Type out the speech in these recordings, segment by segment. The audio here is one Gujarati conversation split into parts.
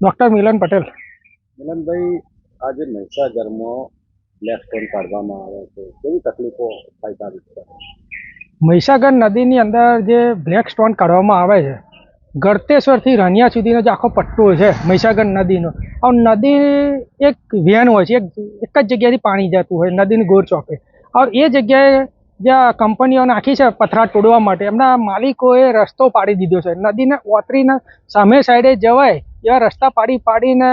ડૉક્ટર મિલન પટેલ મિલનભાઈ આજે મહીસાગરમાં બ્લેક સ્ટોન કાઢવામાં આવે છે. કેવી તકલીફો થાય આ મહીસાગર નદીની અંદર જે બ્લેક સ્ટોન કાઢવામાં આવે છે ગળતેશ્વરથી રણિયા સુધીનો જે આખો પટ્ટો છે મહીસાગર નદીનો આ નદી એક વેન હોય છે એક એક જ જગ્યાએથી પાણી જતું હોય નદીની ગોર ચોકે. હવે એ જગ્યાએ જ્યાં કંપનીઓ નાખી છે પથરા તોડવા માટે એમના માલિકોએ રસ્તો પાડી દીધો છે. નદીને ઓતરીને સામે સાઈડે જવાય એવા રસ્તા પાડી પાડીને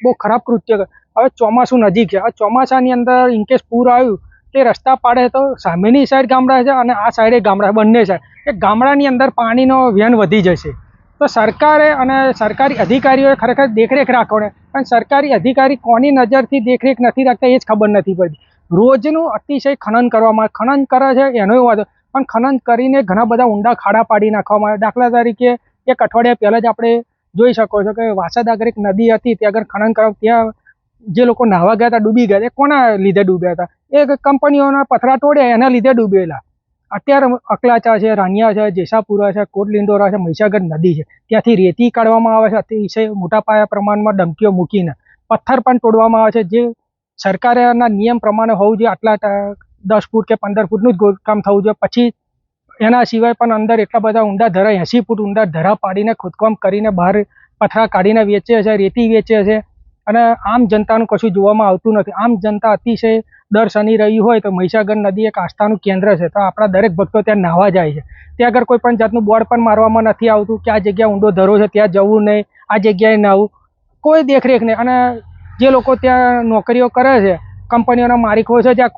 બહુ ખરાબ કૃત્ય કરે. હવે ચોમાસું નજીક છે. આ ચોમાસાની અંદર ઇનકેસ પૂર આવ્યું, તે રસ્તા પાડે તો સામેની સાઈડ ગામડા છે અને આ સાઈડે ગામડા, બંને સાઈડ એ ગામડાની અંદર પાણીનો વ્યન વધી જશે. તો સરકારે અને સરકારી અધિકારીઓએ ખરેખર દેખરેખ રાખવાની, પણ સરકારી અધિકારી કોની નજરથી દેખરેખ નથી રાખતા એ જ ખબર નથી પડતી. રોજનું અતિશય ખનન કરવામાં, ખનન કરે છે એનો વાંધો પણ ખનન કરીને ઘણા બધા ઊંડા ખાડા પાડી નાખવામાં. આવે દાખલા તરીકે, એક અઠવાડિયા પહેલાં જ આપણે જોઈ શકો છો કે વાસદ આગળ એક નદી હતી, ત્યાં આગળ ખનન કરવા, ત્યાં જે લોકો નાહવા ગયા હતા, ડૂબી ગયા એ કોના લીધે ડૂબ્યા હતા? એ કંપનીઓના પથરા તોડ્યા એના લીધે ડૂબેલા. અત્યારે અકલાચા છે, રાનિયા છે, જેસાપુરા છે કોટલિંડોરા છે, મહીસાગર નદી છે. ત્યાંથી રેતી કાઢવામાં આવે છે, અતિશય મોટા પાયા પ્રમાણમાં ડંકીઓ મૂકીને. પથ્થર પણ તોડવામાં આવે છે, જે સરકારના નિયમ પ્રમાણે હોવું જોઈએ, આટલા દસ ફૂટ કે પંદર ફૂટનું જ કામ થવું જોઈએ. પછી એના સિવાય પણ અંદર એટલા બધા ઊંડા ધરા એંસી ફૂટ ઊંડા ધરા પાડીને ખોદકામ કરીને બહાર પથરા કાઢીને વેચે છે, રેતી વેચે છે. અને આમ જનતાનું કશું જોવામાં આવતું નથી. આમ જનતા અતિશય દર શનિ રહી હોય તો મહીસાગર નદી એક આસ્થાનું કેન્દ્ર છે. તો આપણા દરેક ભક્તો ત્યાં નાહવા જાય છે. ત્યાં આગળ કોઈ પણ જાતનું બોર્ડ પણ મારવામાં નથી આવતું કે આ જગ્યા ઊંડો ધરો છે, ત્યાં જવું નહીં, આ જગ્યાએ નાહવું. કોઈ દેખરેખ નહીં. અને જે લોકો ત્યાં નોકરીઓ કરે છે, કંપનીઓના માલિકો છે, જ્યાં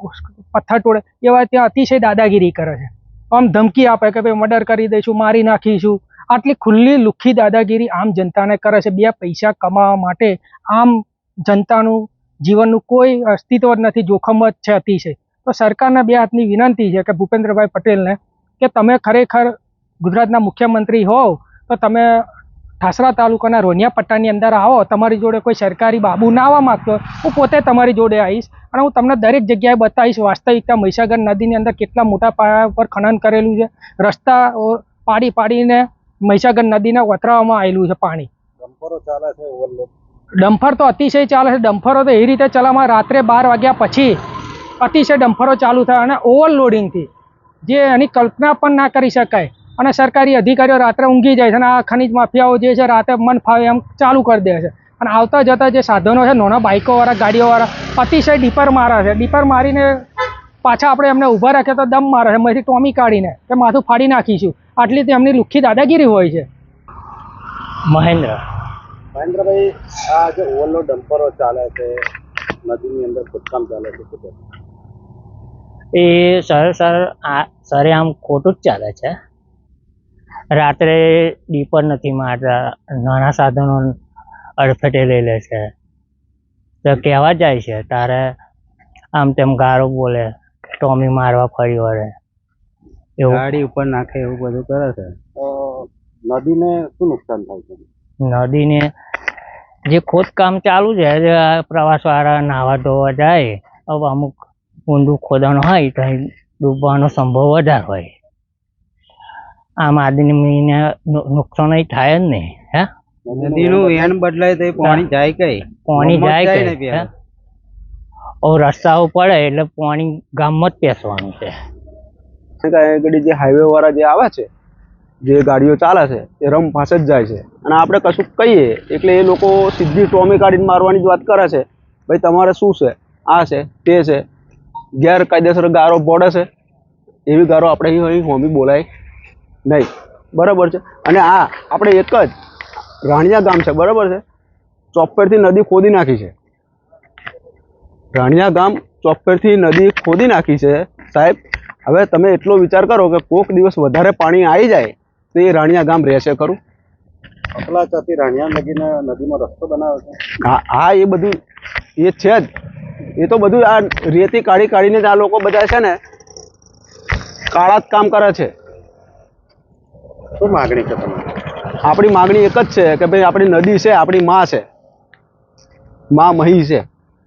પથ્થર તોડે, એવા ત્યાં અતિશય દાદાગીરી કરે છે. આમ ધમકી આપે કે ભાઈ મર્ડર કરી દઈશું, મારી નાખીશું. આટલી ખુલ્લી, લુખ્ખી દાદાગીરી આમ જનતાને કરે છે. બે પૈસા કમાવા માટે આમ જનતાનું જીવનનું કોઈ અસ્તિત્વ જ નથી, જોખમ જ છે અતિશય. તો સરકારના બે હાથની વિનંતી છે કે ભૂપેન્દ્રભાઈ પટેલને કે તમે ખરેખર ગુજરાતના મુખ્યમંત્રી હોવ, તો તમે ઠાસરા તાલુકાના રોનિયા પટ્ટાની અંદર આવો. તમારી જોડે કોઈ સરકારી બાબુ ના આવવા માગતો, હું પોતે તમારી જોડે આવીશ. અને હું તમને દરેક જગ્યાએ બતાવીશ વાસ્તવિકતા મહીસાગર નદીની અંદર કેટલા મોટા પાયા પર ખનન કરેલું છે. રસ્તા પાડી પાડીને મહીસાગર નદીને વતરાવવામાં આવેલું છે પાણી. ડમ્ફર તો અતિશય ચાલે છે. ડમ્ફરો તો એ રીતે ચલાવવામાં રાત્રે બાર વાગ્યા પછી અતિશય ડમ્ફરો ચાલુ થાય અને ઓવરલોડિંગથી જે એની કલ્પના પણ ના કરી શકાય અને સરકારી અધિકારીઓ રાત્રે ઊંઘી જાય છે અને આ ખનિજ માફિયાઓ જે છે રાતે મન ફાવે એમ ચાલુ કરી દે છે. અને આવતા જતા જે સાધનો છે નાના બાઇકોવાળા ગાડીઓવાળા અતિશય ડીપર મારે છે. ડીપર મારીને પાછા આપણે એમને ઊભા રાખે તો દમ મારે છે. એમાંથી ટોમી કાઢીને કે માથું ફાડી નાખીશું. આટલી તો એમની લુખ્ખી દાદાગીરી હોય છે. મહેન્દ્ર. મહેન્દ્રભાઈ આ જે ઓવરલોડ ડમ્પરો ચાલે છે નદીની અંદર ખોદકામ ચાલે છે એ સર સર આ સરે આમ ખોટું જ ચાલે છે. રાત્રે ડીપર નથી મારતા નાના સાધનો અડફેટે લઈ લે છે. તો કહેવા જાય છે? તારે આમ તેમ ગારો બોલે ટોમી મારવા ફરી વળે એવું. ગાડી ઉપર નાખે એવું બધું કરે છે. નદીને શું નુકસાન થાય છે? નદીને જે ખોદકામ ચાલુ છે જે આ પ્રવાસવાળા નાવા ધોવા જાય હવે અમુક ઊંડું ખોદણ હોય તો અહીં ડૂબવાનો સંભવ વધારે હોય. આમ આદમીને નુકસાન થાય જ નહીં. નદીનું વેન બદલાય તો પાણી જાય કઈ? પાણી ગામમાં જાય કઈ ઓ રસ્તાઓ પડે એટલે પાણી ગામમાં જ પેસવાનું છે. આગળ જે હાઈવે વાળા જે આવે છે જે ગાડીઓ ચાલે છે એ રમ પાસે જ જાય છે. અને આપણે કશું કહીએ એટલે એ લોકો સીધી ટોમી કાઢીને મારવાની જ વાત કરે છે. ભાઈ તમારે શું છે? આ છે તે છે. ગેરકાયદેસર ગારો પડે છે. એવી ગારો આપણે અહીં હોમી બોલાય નહીં. બરાબર છે? અને આ આપણે એક જ રાણિયા ગામ છે બરાબર છે? ચોપ્પેરથી નદી ખોદી નાખી છે. રાણિયા ગામ ચોપ્પેરથી નદી ખોદી નાખી છે. સાહેબ હવે તમે એટલો વિચાર કરો કે કોક દિવસ વધારે પાણી આવી જાય તો એ રાણિયા ગામ રહેશે ખરું? અકલાચાથી રાણિયા નદીને નદીમાં રસ્તો બનાવે છે. હા હા એ બધું એ છે જ. એ તો બધું આ રેતી કાઢી કાઢીને જ આ લોકો બધા છે ને કાળા જ કામ કરે છે. શું માગણી છે તમારી? આપણી માગણી એક જ છે કે ભાઈ આપણી નદી છે આપણી માં છે. માં મહી છે.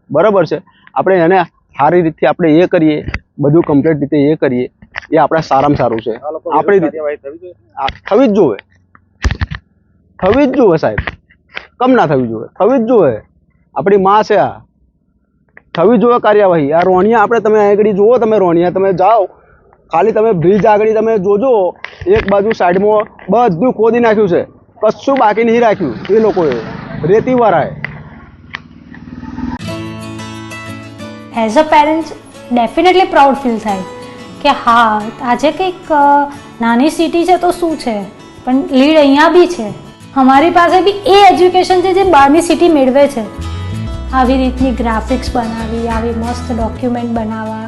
બરાબર છે? આપણે એને સારી રીતે આપણે એ કરીએ બધું કમ્પ્લીટ રીતે એ કરીએ એ આપણે સારામાં સારું છે. આપણી થવી જ જોવે થવી જ જોવે સાહેબ. કમ ના થવી જોવે થવી જ જોવે આપણી માં છે આ. થવી જોવે કાર્યવાહી. આ રોણિયા આપણે તમે આગળ જુઓ તમે રોણિયા તમે જાઓ. ખાલી તમે બ્રિજ આગળ તમે જોજો. એક બાજુ સાઈડમાં બધું ખોદી નાખ્યું છે. કશું બાકી નહીં રાખ્યું એ લોકોએ. રેતી વરાય. As a parents definitely proud feel થાય કે હા, આજે કંઈક નાની સિટી છે તો શું છે? પણ લીડ અહીંયા બી છે. અમારી પાસે બી એ એજ્યુકેશન છે જે બહારની સિટી મેળવે છે. આવી રીતની ગ્રાફિક્સ બનાવી, આવી મસ્ત ડોક્યુમેન્ટ બનાવવા